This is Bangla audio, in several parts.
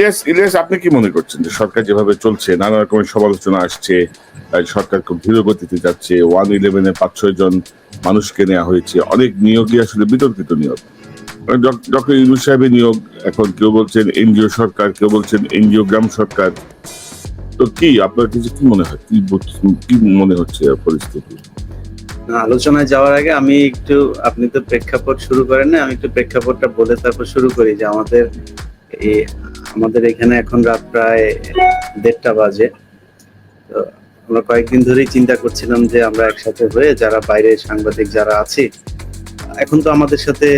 ইলিয়াস ইলিয়াস, আপনি কি মনে করছেন যে সরকার যেভাবে চলছে, নানা রকমের সমালোচনা আসছে সরকার খুব ধীর গতিতে যাচ্ছে, ওয়ান ইলেভেনে পাঁচ, ছয় জন মানুষকে নেওয়া হয়েছে, অনেক নিয়োগই আসলে বিতর্কিত নিয়োগ। ডক্টর ইউনুস সাহেবের নিয়োগ, এখন কেউ বলছেন এনজিও সরকার, কেউ বলছেন এনজিও গ্রাম সরকার। তো কি, আপনার কিছু কি মনে হয়, কি কি মনে হচ্ছে পরিস্থিতি? আলোচনায় যাওয়ার আগে আমি একটু, আপনি তো প্রেক্ষাপট শুরু করেন না, আমি একটু প্রেক্ষাপটটা বলে তারপর শুরু করি যে আমাদের আমাদের এখানে এখন রাত প্রায় দেড়টা বাজে। তো আমরা কয়েকদিন ধরেই চিন্তা করছিলাম যে আমরা একসাথে হয়ে যারা বাইরে সাংবাদিক যারা আছি, এখন তো আমাদের সাথে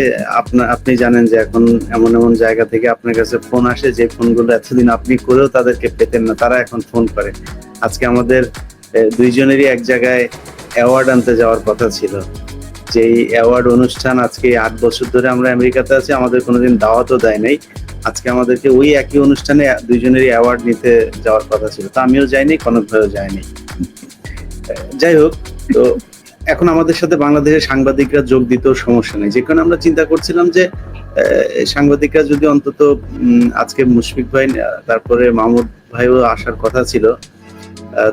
আপনার আপনি জানেন যে এখন এমন এমন জায়গা থেকে আপনার কাছে ফোন আসে যে ফোনগুলো এতদিন আপনি করেও তাদেরকে পেতেন না, তারা এখন ফোন করে। আজকে আমাদের দুইজনেরই এক জায়গায় অ্যাওয়ার্ড আনতে যাওয়ার কথা ছিল। যেই অ্যাওয়ার্ড অনুষ্ঠান আজকে আট বছর ধরে আমরা আমেরিকাতে আছি, আমাদের কোনোদিন দাওয়াতও দেয় নাই। আজকে আমাদেরকে ওই একই অনুষ্ঠানে দুইজনেরই অ্যাওয়ার্ড নিতে যাওয়ার কথা ছিল। তা আমিও যাইনি কনক ভাইও যায়নি। যাই হোক, তো এখন আমাদের সাথে বাংলাদেশের সাংবাদিকরা যোগ দিতেও সমস্যা নেই। যে কারণে আমরা চিন্তা করছিলাম যে সাংবাদিকরা যদি অন্তত আজকে মুশফিক ভাই তারপরে মাহমুদ ভাইও আসার কথা ছিল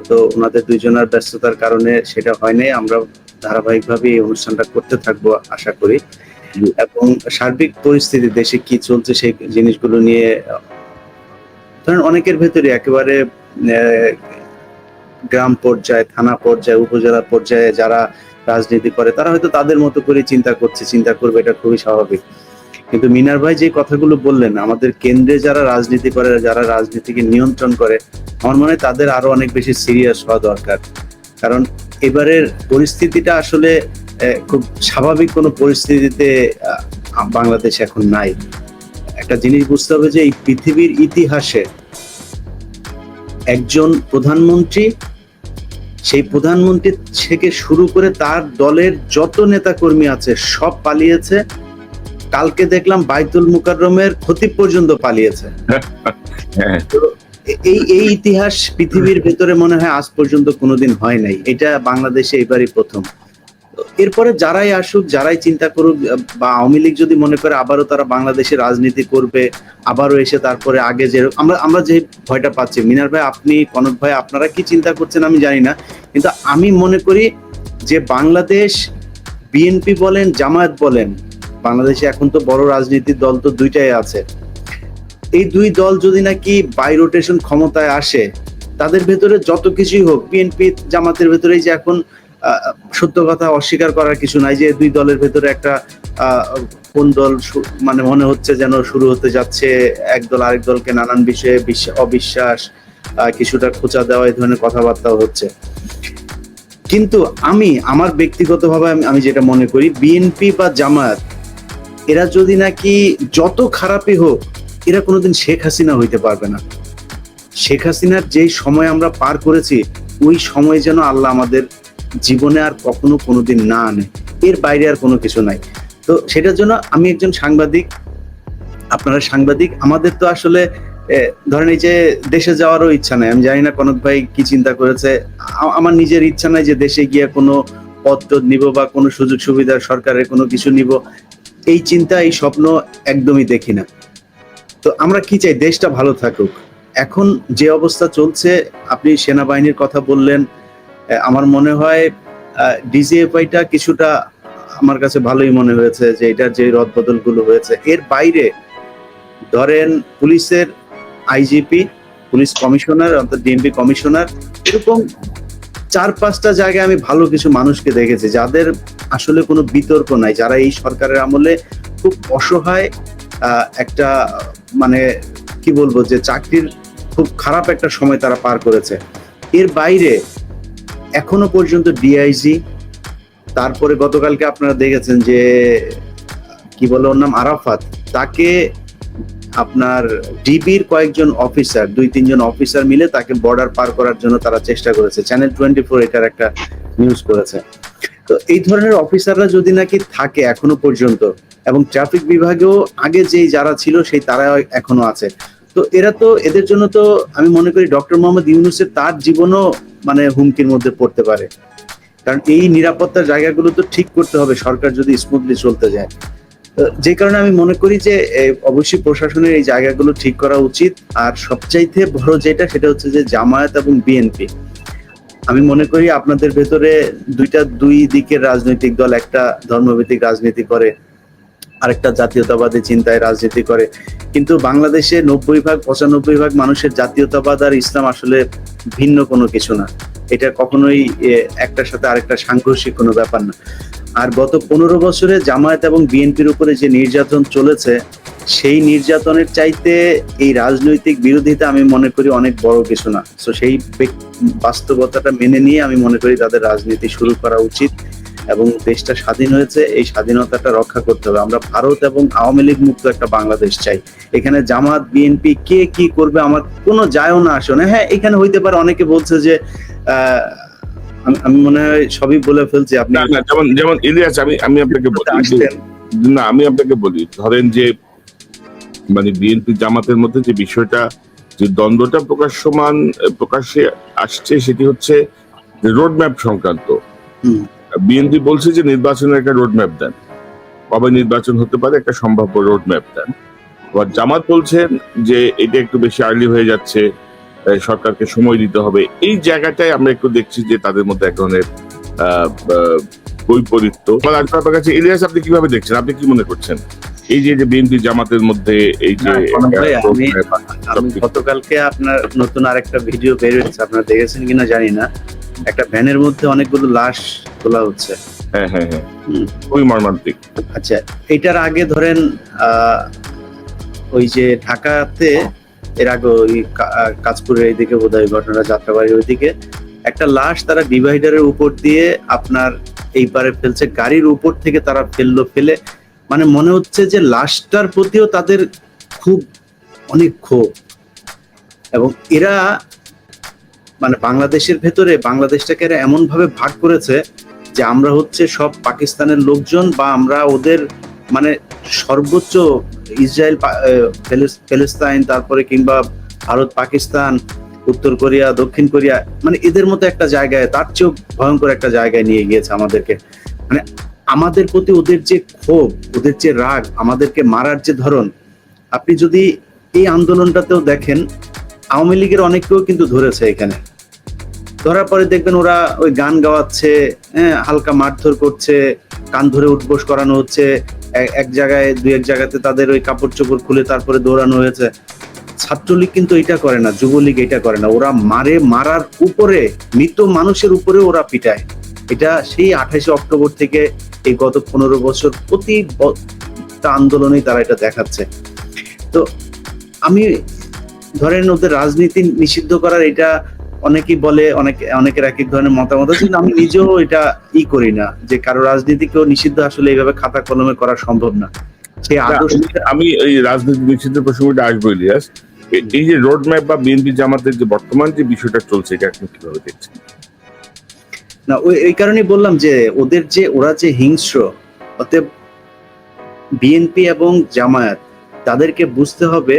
তো ওনাদের দুইজনের ব্যস্ততার কারণে সেটা হয়নি। আমরা ধারাবাহিকভাবে এই অনুষ্ঠানটা করতে থাকব, আশা করি। এবং সার্বিক পরিস্থিতি, দেশে কি চলছে সেই জিনিসগুলো নিয়ে, ধরেন অনেকের ভেতরে একেবারে গ্রাম পর্যায়ে, থানা পর্যায়ে, উপজেলা পর্যায়ে যারা রাজনীতি করে, তারা হয়তো তাদের মতো করে চিন্তা করছে, চিন্তা করবে, এটা খুবই স্বাভাবিক। কিন্তু মিনার ভাই যে কথাগুলো বললেন, আমাদের কেন্দ্রে যারা রাজনীতি করে, যারা রাজনীতিকে নিয়ন্ত্রণ করে, আমার মনে হয় তাদের আরও অনেক বেশি সিরিয়াস হওয়া দরকার। কারণ এবারের পরিস্থিতিটা আসলে খুব স্বাভাবিক কোনো পরিস্থিতিতে বাংলাদেশ এখন নাই। একটা জিনিস বুঝতে হবে যে এই পৃথিবীর ইতিহাসে একজন প্রধানমন্ত্রী সেই প্রধানমন্ত্রী থেকে শুরু করে তার দলের যত নেতাকর্মী আছে সব পালিয়েছে। কালকে দেখলাম বাইতুল মুকাররমের ক্ষতি পর্যন্ত পালিয়েছে। হ্যাঁ। এই এই ইতিহাস পৃথিবীর ভেতরে মনে হয় আজ পর্যন্ত কোনোদিন হয় নাই। এটা বাংলাদেশে এবারই প্রথম। এরপরে যারাই আসুক, যারাই চিন্তা করুক, বা আওয়ামী লীগ যদি মনে করে আবারও তারা বাংলাদেশে রাজনীতি করবে, আবারও এসে তারপরে আগে যে, আমরা আমরা যে ভয়টা পাচ্ছি। মিনার ভাই, আপনি, কনক ভাই, আপনারা কি চিন্তা করছেন আমি জানি না, কিন্তু আমি মনে করি যে বাংলাদেশ বিএনপি বলেন, জামায়াত বলেন, বাংলাদেশে এখন তো বড় রাজনীতির দল তো দুইটাই আছে। এই দুই দল যদি নাকি বাই রোটেশন ক্ষমতায় আসে, তাদের ভেতরে যত কিছুই হোক বিএনপি জামাতের ভেতরে যে এখন সত্য কথা অস্বীকার করার কিছু নাই যে দুই দলের ভেতরে একটা কোন দল মানে মনে হচ্ছে যেন শুরু হতে যাচ্ছে, এক দল আরেক দলকে নানান বিষয়ে বিশ্ব- অবিশ্বাস কিছুটা খোঁচা দেওয়া, এই ধরনের কথাবার্তাও হচ্ছে। কিন্তু আমি, আমার ব্যক্তিগতভাবে আমি যেটা মনে করি, বিএনপি বা জামায়াত, এরা যদি নাকি যত খারাপই হোক, এরা কোনোদিন শেখ হাসিনা হইতে পারবে না। শেখ হাসিনার যেই সময় আমরা পার করেছি, ওই সময় যেন আল্লাহ আমাদের জীবনে আর কখনো কোনোদিন না আনে। এর বাইরে আর কোনো কিছু নাই। তো সেটার জন্য আমি একজন সাংবাদিক, আপনারা সাংবাদিক, আমাদের তো আসলে ধরেন এই যে দেশে যাওয়ারও ইচ্ছা নাই। আমি জানি না কনক ভাই কি চিন্তা করেছে। আমার নিজের ইচ্ছা নাই যে দেশে গিয়ে কোনো পদ নিব বা কোনো সুযোগ সুবিধা, সরকারের কোনো কিছু নিব। এই চিন্তা, এই স্বপ্ন একদমই দেখি না। তো আমরা কি চাই? দেশটা ভালো থাকুক। এখন যে অবস্থা চলছে, আপনি সেনাবাহিনীর কথা বললেন আমার মনে হয় ডিজিএফআইটা কিছুটা আমার কাছে ভালোই মনে হয়েছে যে এটার যে রদবদলগুলো হয়েছে। এর বাইরে ধরেন পুলিশের আইজিপি, পুলিশ কমিশনার, অর্থাৎ ডিএমপি কমিশনার, এরকম চার পাঁচটা জায়গায় আমি ভালো কিছু মানুষকে দেখেছি যাদের আসলে কোনো বিতর্ক নাই। যারা এই সরকারের আমলে খুব অসহায় একটা মানে কি বলব যে চাকরির খুব খারাপ একটা সময় তারা পার করেছে। এর বাইরে এখনও পর্যন্ত ডিআইজি তারপরে গতকালকে আপনারা দেখেছেন যে, কি বলে ওর নাম, আরাফাত, তাকে আপনার ডিবির কয়েকজন অফিসার দুই, তিনজন অফিসার মিলে তাকে বর্ডার পার করার জন্য তারা চেষ্টা করেছে। চ্যানেল টোয়েন্টি ফোর এটার একটা নিউজ করেছে। তো এই ধরনের অফিসাররা যদি নাকি থাকে এখনও পর্যন্ত, এবং ট্রাফিক বিভাগেও আগে যেই যারা ছিল, সেই তারা এখনও আছে। তো এরা তো, এদের জন্য তো আমি মনে করি ডক্টর মোহাম্মদ ইউনুসের তার জীবনও মানে হুমকির মধ্যে পড়তে পারে। কারণ এই নিরাপত্তার জায়গাগুলো তো ঠিক করতে হবে, সরকার যদি স্মুথলি চলতে যায়। যে কারণে আমি মনে করি যে অবশ্যই প্রশাসনের এই জায়গাগুলো ঠিক করা উচিত। আর সবচাইতে বড় যেটা, সেটা হচ্ছে যে জামায়াত এবং বিএনপি আমি মনে করি আপনাদের ভেতরে দুইটা দুই দিকের রাজনৈতিক দল, একটা ধর্মভিত্তিক রাজনীতি করে আরেকটা জাতীয়তাবাদী চিন্তায় রাজনীতি করে। কিন্তু বাংলাদেশে নব্বই ভাগ, পঁচানব্বই ভাগ মানুষের জাতীয়তাবাদ আর ইসলাম আসলে ভিন্ন কোনো কিছু না। এটা কখনোই একটার সাথে আরেকটা সাংঘর্ষিক কোনো ব্যাপার না। আর গত পনেরো বছরে জামায়াত এবং বিএনপির উপরে যে নির্যাতন চলেছে, সেই নির্যাতনের চাইতে এই রাজনৈতিক বিরোধিতা আমি মনে করি অনেক বড় কিছু না। তো সেই বাস্তবতাটা মেনে নিয়ে আমি মনে করি তাদের রাজনীতি শুরু করা উচিত। এবং দেশটা স্বাধীন হয়েছে এই স্বাধীনতাটা রক্ষা করতে হবে। আমরা ভারত এবং আওয়ামী লীগ মুক্ত একটা বাংলাদেশ চাই। এখানে জামাত বিএনপি কে কি করবে আমার কোনো যায়ও না আসে। না হ্যাঁ এখানে হইতে পারে অনেকে বলছে যে আমি- মনে হয় সবই বলে ফেলছি আপনি যেমন যেমন ইলিয়াস আমি আমি আপনাকে বলি যে- না আমি আপনাকে বলি ধরেন যে মানে বিএনপি জামাতের মধ্যে যে বিষয়টা যে দ্বন্দ্বটা প্রকাশ্যমান প্রকাশ্যে আসছে সেটি হচ্ছে রোড ম্যাপ সংক্রান্ত। বিএনপি বলছে যে নির্বাচনের একটা রোড ম্যাপ দেন। কবে নির্বাচন হতে পারে একটা সম্ভাব্য রোড ম্যাপ দেন। আবার জামাত বলছেন যে এটা একটু বেশি আর্লি হয়ে যাচ্ছে সরকারকে সময় দিতে হবে। এই জায়গাটায় আমরা একটু দেখছি যে তাদের মধ্যে এক ধরনের বৈপরীত্য। আপনার কাছে ইলিয়াস আপনি কীভাবে দেখছেন? আপনি কি মনে করছেন? এই যে যে বিএনপি জামাতের মধ্যে এই যে। গতকালকে আপনার নতুন আরেকটা ভিডিও বের হয়েছে আপনারা দেখেছেন কিনা জানি না। একটা ভ্যানের মধ্যে অনেকগুলো লাশ তোলা হচ্ছে। হ্যাঁ হ্যাঁ হ্যাঁ। খুবই মর্মান্তিক। আচ্ছা এটার আগে ধরেন ওই যে ঢাকাতে এর আগে ওই কা- আহ, কাঁচপুরের এইদিকে বোধ হয় ঘটনা যাত্রাবাড়ির ওইদিকে একটা লাশ তারা ডিভাইডারের উপর দিয়ে আপনার এই পারে ফেলছে। গাড়ির উপর থেকে তারা ফেলল ফেলে মানে মনে হচ্ছে যে লাশটার প্রতিও তাদের খুব অনেক ক্ষোভ। এবং এরা মানে বাংলাদেশের ভেতরে বাংলাদেশটাকে এরা এমন ভাবে ভাগ করেছে যে আমরা হচ্ছে সব পাকিস্তানের লোকজন বা আমরা ওদের মানে সর্বোচ্চ ইসরায়েল প্যালেস্তাইন তারপরে কিংবা ভারত, পাকিস্তান, উত্তর কোরিয়া, দক্ষিণ কোরিয়া মানে এদের মতো একটা জায়গায়, তার চেয়েও ভয়ঙ্কর একটা জায়গায় নিয়ে গিয়েছে আমাদেরকে। মানে আমাদের প্রতি ওদের যে ক্ষোভ, ওদের যে রাগ, আমাদেরকে মারার যে ধরন, আপনি যদি এই আন্দোলনটাতেও দেখেন আওয়ামী লীগের অনেককেও কিন্তু ধরেছে এখানে। ধরার পরে দেখবেন ওরা ওই গান গাওয়াচ্ছে হ্যাঁ হালকা মারধর করছে, কান ধরে উঠবোস করানো হচ্ছে এক জায়গায়, দুই এক জায়গাতে তাদের ওই কাপড় চোপড় খুলে তারপরে দৌড়ানো হয়েছে। ছাত্রলীগ কিন্তু এটা করে না, যুবলীগ এটা করে না। ওরা মারে, মারার উপরে, মৃত মানুষের উপরে ওরা পিটায়। এটা সেই আঠাশে অক্টোবর থেকে এই গত পনেরো বছর প্রতি আন্দোলনেই তারা এটা দেখাচ্ছে। তো আমি ধরেন ওদের রাজনীতি নিষিদ্ধ করার এটা অনেকেই বলে অনেক অনেকের এক এক ধরনের মতামত আছে আমি নিজেও এটা ই করি না যে কারও রাজনীতিকেও নিষিদ্ধ আসলে এইভাবে খাতা কলমে করা সম্ভব না। সেই আদর্শ আমি এই রাজনীতি নিষিদ্ধের প্রসঙ্গটা আসব ইলিয়াস। এই যে রোড ম্যাপ বা বিএনপি জামাতের যে বর্তমান যে বিষয়টা চলছে এটা আপনি কীভাবে দেখছেন? না ওই এই কারণেই বললাম যে ওদের যে ওরা যে হিংস্র অতএব বিএনপি এবং জামায়াত তাদেরকে বুঝতে হবে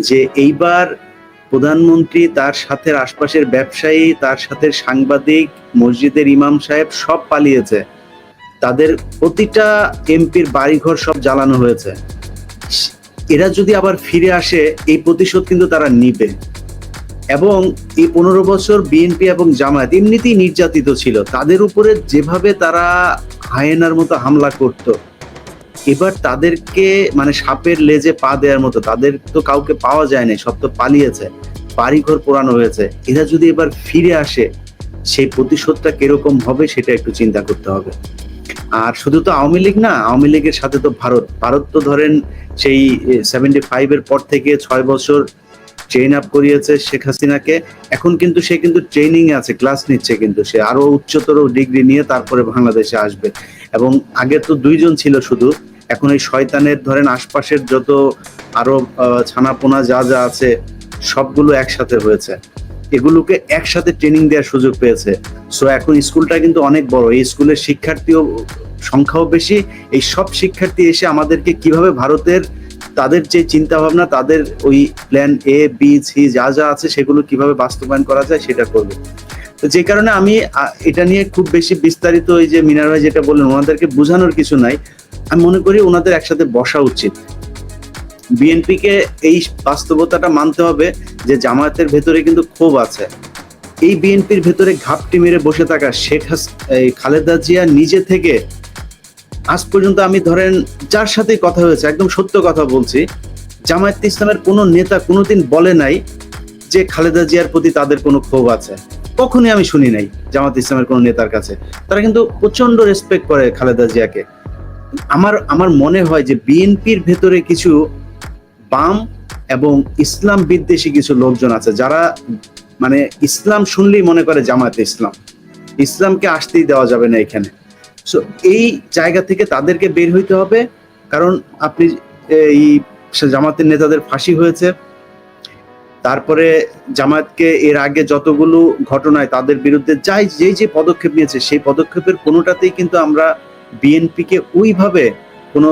যে এইবার প্রধানমন্ত্রী তার সাথে আশপাশের ব্যবসায়ী, তার সাথে সাংবাদিক, মসজিদের ইমাম সাহেব সব পালিয়েছে। তাদের প্রতিটা এমপির বাড়িঘর সব জ্বালানো হয়েছে। এরা যদি আবার ফিরে আসে, এই প্রতিশোধ কিন্তু তারা নিবে। এবং এই পনেরো বছর বিএনপি এবং জামায়াত এমনিতেই নির্যাতিত ছিল। তাদের উপরে যেভাবে তারা হায়েনার মতো হামলা করত এবার তাদেরকে মানে সাপের লেজে পা দেওয়ার মতো, তাদের তো কাউকে পাওয়া যায় না সব তো পালিয়েছে, বাড়িঘর পোড়ানো হয়েছে। এরা যদি এবার ফিরে আসে, সেই প্রতিশোধটা কীরকম হবে সেটা একটু চিন্তা করতে হবে। আর শুধু তো আওয়ামী লীগ না, আওয়ামী লীগের সাথে তো ভারত। ভারত তো ধরেন সেই সেভেন্টি ফাইভ এর পর থেকে ছয় বছর ট্রেন আপ করিয়েছে শেখ হাসিনাকে। এখন কিন্তু সে কিন্তু ট্রেনিং এ আছে ক্লাস নিচ্ছে কিন্তু। সে আরও উচ্চতর ডিগ্রি নিয়ে তারপরে বাংলাদেশে আসবে। এবং আগে তো দুইজন ছিল শুধু এখন এই শয়তানের ধরেন আশপাশের যত আরও ছানাপোনা যা যা আছে, সবগুলো একসাথে হয়েছে। এগুলোকে একসাথে ট্রেনিং দেওয়ার সুযোগ পেয়েছে। সো এখন স্কুলটা কিন্তু অনেক বড়। এই স্কুলের শিক্ষার্থীও, সংখ্যাও বেশি। এই সব শিক্ষার্থী এসে আমাদেরকে কীভাবে ভারতের তাদের যে চিন্তা ভাবনা তাদের ওই প্ল্যান এ বি সি যা যা আছে, সেগুলো কীভাবে বাস্তবায়ন করা যায়, সেটা করবে। তো যে কারণে আমি এটা নিয়ে খুব বেশি বিস্তারিত ওই যে মিনার ভাই যেটা বললেন, ওনাদেরকে বোঝানোর কিছু নাই। আমি মনে করি ওনাদের একসাথে বসা উচিত। বিএনপি কে এই বাস্তবতাটা মানতে হবে যে জামায়াতের ভেতরে কিন্তু ক্ষোভ আছে। এই বিএনপির ভেতরে ঘাপটি মেরে বসে থাকা শেখ হাস খালেদা জিয়া নিজে থেকে, আজ পর্যন্ত আমি ধরেন যার সাথে কথা হয়েছে, একদম সত্য কথা বলছি, জামায়াত ইসলামের কোনো নেতা কোনোদিন বলে নাই যে খালেদা জিয়ার প্রতি তাদের কোনো ক্ষোভ আছে। কখনই আমি শুনি নাই জামাত ইসলামের কোনো নেতার কাছে। তারা কিন্তু প্রচণ্ড রেসপেক্ট করে খালেদা জিয়াকে। আমার আমার মনে হয় যে বিএনপির ভেতরে কিছু বাম এবং ইসলাম বিদ্বেষী কিছু লোকজন আছে, যারা মানে ইসলাম শুনলেই মনে করে জামায়াত ইসলাম। ইসলামকে আসতেই দেওয়া যাবে না এখানে। সো এই জায়গা থেকে তাদেরকে বের হইতে হবে। কারণ আপনি এই জামাতের নেতাদের ফাঁসি হয়েছে। তারপরে জামায়াতকে এর আগে যতগুলো ঘটনায় তাদের বিরুদ্ধে যাই, যেই যে পদক্ষেপ নিয়েছে, সেই পদক্ষেপের কোনোটাতেই কিন্তু আমরা বিএনপিকে ওইভাবে কোনো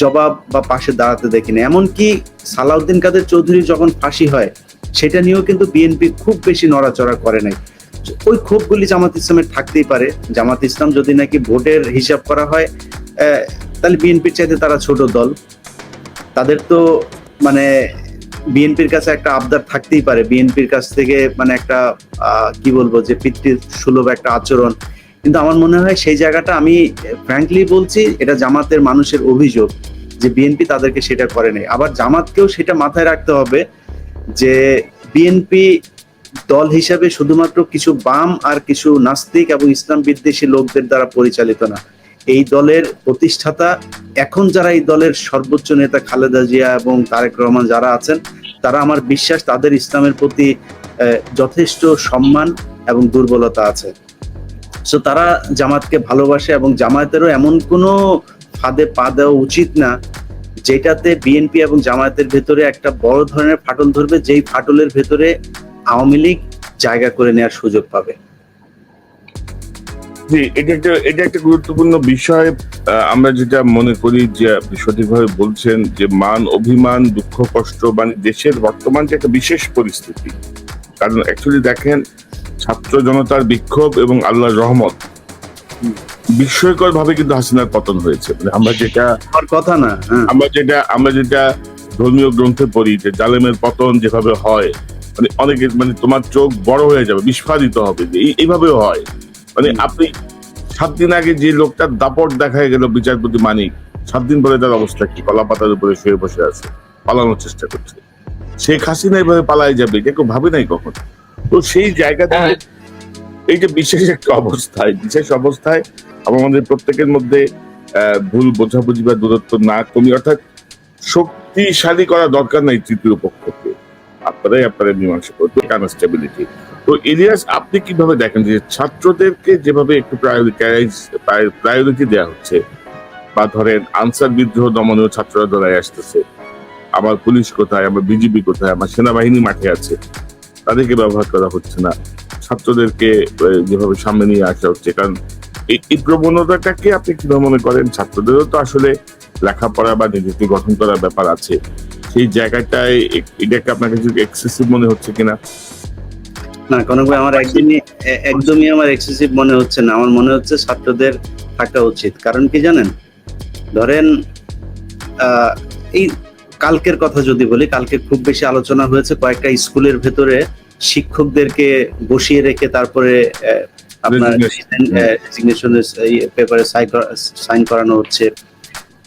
জবাব বা পাশে দাঁড়াতে দেখিনি। এমনকি সালাউদ্দিন কাদের চৌধুরী যখন ফাঁসি হয়, সেটা নিয়েও কিন্তু বিএনপি খুব বেশি নড়াচড়া করে নাই। ওই ক্ষোভগুলি জামাত ইসলামের থাকতেই পারে। জামাত ইসলাম যদি নাকি ভোটের হিসাব করা হয় তাহলে বিএনপির চাইতে তারা ছোট দল। তাদের তো মানে বিএনপির কাছে একটা আবদার থাকতেই পারে। বিএনপির কাছ থেকে মানে একটা কি বলব যে পিতৃ সুলভ একটা আচরণ। কিন্তু আমার মনে হয় সেই জায়গাটা আমি ফ্র্যাঙ্কলি বলছি, এটা জামাতের মানুষের অভিযোগ যে বিএনপি তাদেরকে সেটা করে নাই। আবার জামাতকেও সেটা মাথায় রাখতে হবে যে বিএনপি দল হিসাবে শুধুমাত্র কিছু বাম আর কিছু নাস্তিক এবং ইসলাম বিদ্বেষী লোকদের দ্বারা পরিচালিত না। এই দলের প্রতিষ্ঠাতা, এখন যারা এই দলের সর্বোচ্চ নেতা খালেদা জিয়া এবং তারেক রহমান যারা আছেন, তারা আমার বিশ্বাস তাদের ইসলামের প্রতি যথেষ্ট সম্মান এবং দুর্বলতা আছে। সো তারা জামাতকে ভালোবাসে এবং জামায়াতেরও এমন কোনো ফাঁদে পা দেওয়া উচিত না, যেটাতে বিএনপি এবং জামায়াতের ভেতরে একটা বড় ধরনের ফাটল ধরবে, যেই ফাটলের ভেতরে আওয়ামী লীগ জায়গা করে নেওয়ার সুযোগ পাবে। জি এটা একটা এটা একটা গুরুত্বপূর্ণ বিষয়। আমরা যেটা মনে করি যে আপনি সঠিকভাবে বলছেন যে মান অভিমান দুঃখ কষ্ট মানে দেশের বর্তমান যে একটা বিশেষ পরিস্থিতি। কারণ অ্যাকচুয়ালি দেখেন ছাত্র জনতার বিক্ষোভ এবং আল্লাহর রহমত বিস্ময়কর ভাবে কিন্তু হাসিনার পতন হয়েছে। মানে আমরা যেটা কথা না হ্যাঁ। আমরা যেটা আমরা যেটা ধর্মীয় গ্রন্থে পড়ি যে জালেমের পতন যেভাবে হয় মানে অনেকে মানে তোমার চোখ বড় হয়ে যাবে বিস্ফারিত হবে এইভাবেও হয়। মানে আপনি সাত দিন আগে যে লোকটার দাপট দেখা গেল বিচারপতি মানিক সাত দিন পরে তার অবস্থা কি? কলা পাতার উপরে শুয়ে বসে আছে পালানোর চেষ্টা করছে। শেখ হাসিনা এভাবে পালাই যাবে এটা কেউ ভাবে নাই কখন? তো সেই জায়গা থেকে এই যে বিশেষ একটা অবস্থায় বিশেষ অবস্থায় আমাদের প্রত্যেকের মধ্যে ভুল বোঝাবুঝি বা দূরত্ব না কমি অর্থাৎ শক্তিশালী করা দরকার নাই তৃতীয় পক্ষকে। আপনারাই আপনারা মীমাংসা করতে কনস্টেবিলিটি তো ইলিয়াস, আপনি কীভাবে দেখেন যে ছাত্রদেরকে যেভাবে একটু প্রায়োরিটি দেওয়া হচ্ছে? বা ধরেন আনসার বিদ্রোহ দমনীয় ছাত্ররা দৌড়ায় আসতেছে। আমার পুলিশ কোথায়? আমার বিজিবি কোথায়? আমার সেনাবাহিনী মাঠে আছে। তাদেরকে ব্যবহার করা হচ্ছে না। ছাত্রদেরকে যেভাবে সামনে নিয়ে আসা হচ্ছে। কারণ এই প্রবণতাটাকে আপনি কীভাবে মনে করেন? ছাত্রদেরও তো আসলে লেখাপড়া বা নিজেকে গঠন করার ব্যাপার আছে। সেই জায়গাটায় এটাকে আপনার কাছে এক্সেসিভ মনে হচ্ছে কিনা? না কোনো ভাই আমার একদমই একদমই আমার এক্সেসিভ মনে হচ্ছে না। আমার মনে হচ্ছে ছাত্রদের থাকা উচিত। কারণ কি জানেন? ধরেন এই কালকের কথা যদি বলি কালকে খুব বেশি আলোচনা হয়েছে কয়েকটা স্কুলের ভেতরে শিক্ষকদেরকে বসিয়ে রেখে তারপরে আপনার রেজিগনেশনের পেপারে সাইন করানো হচ্ছে।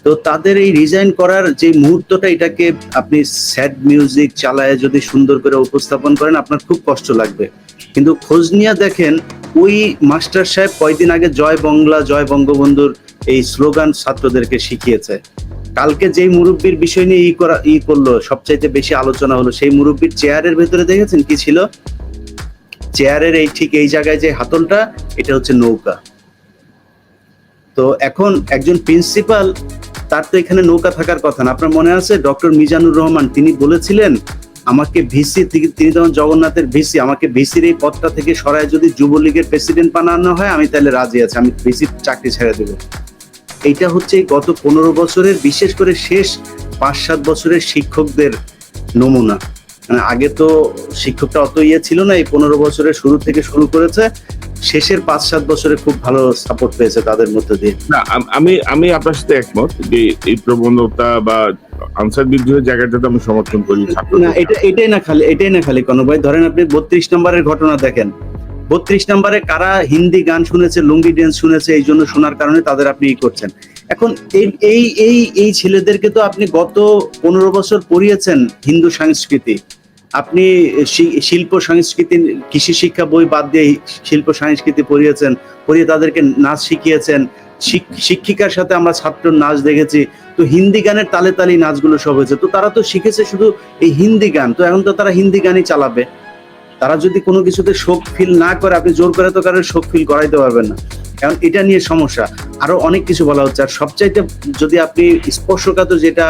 তো তাদের এই রিজাইন করার যে মুহূর্তটা, এটাকে আপনি স্যাড মিউজিক চালায় যদি সুন্দর করে উপস্থাপন করেন, আপনার খুব কষ্ট লাগবে। কিন্তু খোঁজ নিয়ে দেখেন, ওই মাস্টার সাহেব কয়দিন আগে জয় বাংলা, জয় বঙ্গবন্ধুর এই স্লোগান ছাত্রদেরকে শিখিয়েছে। কালকে যেই মুরব্বীর বিষয় নিয়ে ই করা, ই করল, সবচাইতে বেশি আলোচনা হলো, সেই মুরব্বীর চেয়ারের ভেতরে দেখেছেন কি ছিল? চেয়ারের এই ঠিক এই জায়গায় যে হাতলটা, এটা হচ্ছে নৌকা। তো এখন একজন প্রিন্সিপাল তার তো এখানে নৌকা থাকার কথা না। আপনার মনে আছে? ডক্টর মিজানুর রহমান, তিনি বলেছিলেন, আমাকে ভিসি, তিনি তখন জগন্নাথের ভিসি, আমাকে ভিসির এই পদটা থেকে সরায় যদি যুবলীগের প্রেসিডেন্ট বানানো হয়, আমি তাহলে রাজি আছি, আমি ভিসির চাকরি ছেড়ে দেব। এইটা হচ্ছে গত পনেরো বছরের, বিশেষ করে শেষ পাঁচ সাত বছরের শিক্ষকদের নমুনা। মানে আগে তো শিক্ষকটা অত ইয়ে ছিল না, এই পনেরো বছরের শুরু থেকে শুরু করেছে। শেষের পাঁচ সাত বছরে খুব ভালো সাপোর্ট পেয়েছে তাদের মধ্যে দিয়ে। না আমি আমি আপনার সাথে একমত যে এই প্রবণতা বা আনসার বিদ্রোহের জায়গাটাতে আমি সমর্থন করি না এটা এটাই না খালি এটাই না খালি কোনো ভাই। ধরেন আপনি বত্রিশ নম্বরের ঘটনা দেখেন। বত্রিশ নম্বরে কারা হিন্দি গান শুনেছে লুঙ্গি ড্যান্স শুনেছে এই জন্য শোনার কারণে তাদের আপনি ই করছেন। এখন এই এই এই এই ছেলেদেরকে তো আপনি গত পনেরো বছর পড়িয়েছেন হিন্দু সংস্কৃতি। আপনি শিল্প সংস্কৃতি কৃষি শিক্ষা বই বাদ দিয়ে শিল্প সংস্কৃতি পড়িয়েছেন, পড়িয়ে তাদেরকে নাচ শিখিয়েছেন শিক্ষিকার সাথে আমরা ছাত্র নাচ দেখেছি, তো হিন্দি গানের তালে তালে নাচগুলো সব হয়েছে। তো তারা তো শিখেছে শুধু এই হিন্দি গান, তো এখন তো তারা হিন্দি গানই চালাবে। তারা যদি কোনো কিছুতে শোক ফিল না করে, আপনি জোর করে তো কারোর শোক ফিল করাইতে পারবেন না। কারণ এটা নিয়ে সমস্যা। আরও অনেক কিছু বলা হচ্ছে। আর সবচাইতে যদি আপনি স্পর্শকাতর যেটা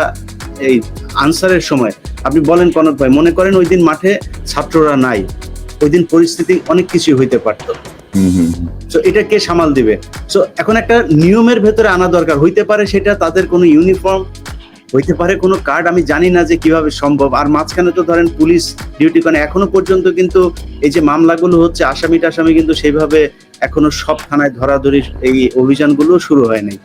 এই আনসারের সময়। আপনি বলেন কনক ভাই মনে করেন ওই দিন মাঠে ছাত্ররা নাই। ওই দিন পরিস্থিতি অনেক কিছু হইতে পারতো। সো এটা কে সামাল দিবে? সো এখন একটা নিয়মের ভেতরে আনা দরকার। হইতে পারে সেটা তাদের কোনো ইউনিফর্ম হইতে পারে কোনো কার্ড আমি জানি না যে কীভাবে সম্ভব। আর মাঝখানে তো ধরেন পুলিশ ডিউটি করে। এখনও পর্যন্ত কিন্তু এই যে মামলাগুলো হচ্ছে আসামি টাসামি কিন্তু সেইভাবে এখনও সব থানায় ধরাধরি এই অভিযানগুলো শুরু হয় নাই